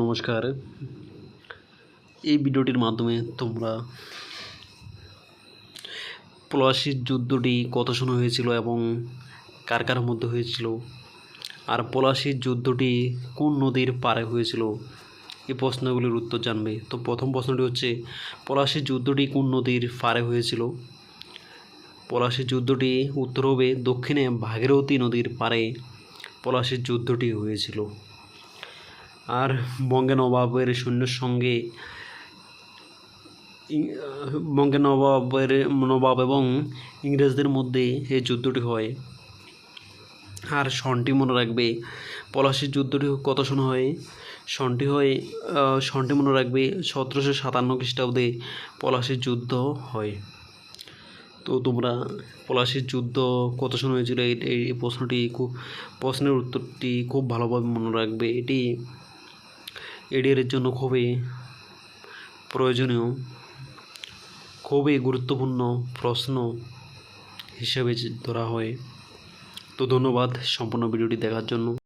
নমস্কার। এই ভিডিওটির মাধ্যমে তোমরা পলাশির যুদ্ধটি কত সময় হয়েছিল এবং কার কার মধ্যে হয়েছিল? আর পলাশির যুদ্ধটি কোন নদীর পারে হয়েছিল? এই প্রশ্নগুলির উত্তর জানবে। তো প্রথম প্রশ্নটি হচ্ছে, পলাশির যুদ্ধটি কোন নদীর পারে হয়েছিল? পলাশির যুদ্ধটি উত্তর হবে দক্ষিণে ভাগীরথী নদীর পারে পলাশির যুদ্ধটি হয়েছিল। আর বঙ্গে নবাবের সৈন্যের সঙ্গে বঙ্গে নবাবের নবাব এবং ইংরেজদের মধ্যে এই যুদ্ধটি হয়। আর সনটি মনে রাখবে, পলাশির যুদ্ধটি কত সন হয়? সনটি হয় সনটি মনে রাখবে সতেরোশো সাতান্ন খ্রিস্টাব্দে পলাশির যুদ্ধ হয়। তো তোমরা পলাশির যুদ্ধ কত সন হয়েছিল? এই প্রশ্নটি খুব, প্রশ্নের উত্তরটি খুব ভালোভাবে মনে রাখবে। এটি এডিআরের জন্য খুবই প্রয়োজনীয়, খুবই গুরুত্বপূর্ণ প্রশ্ন হিসেবে ধরা হয়। তো ধন্যবাদ সম্পূর্ণ ভিডিওটি দেখার জন্য।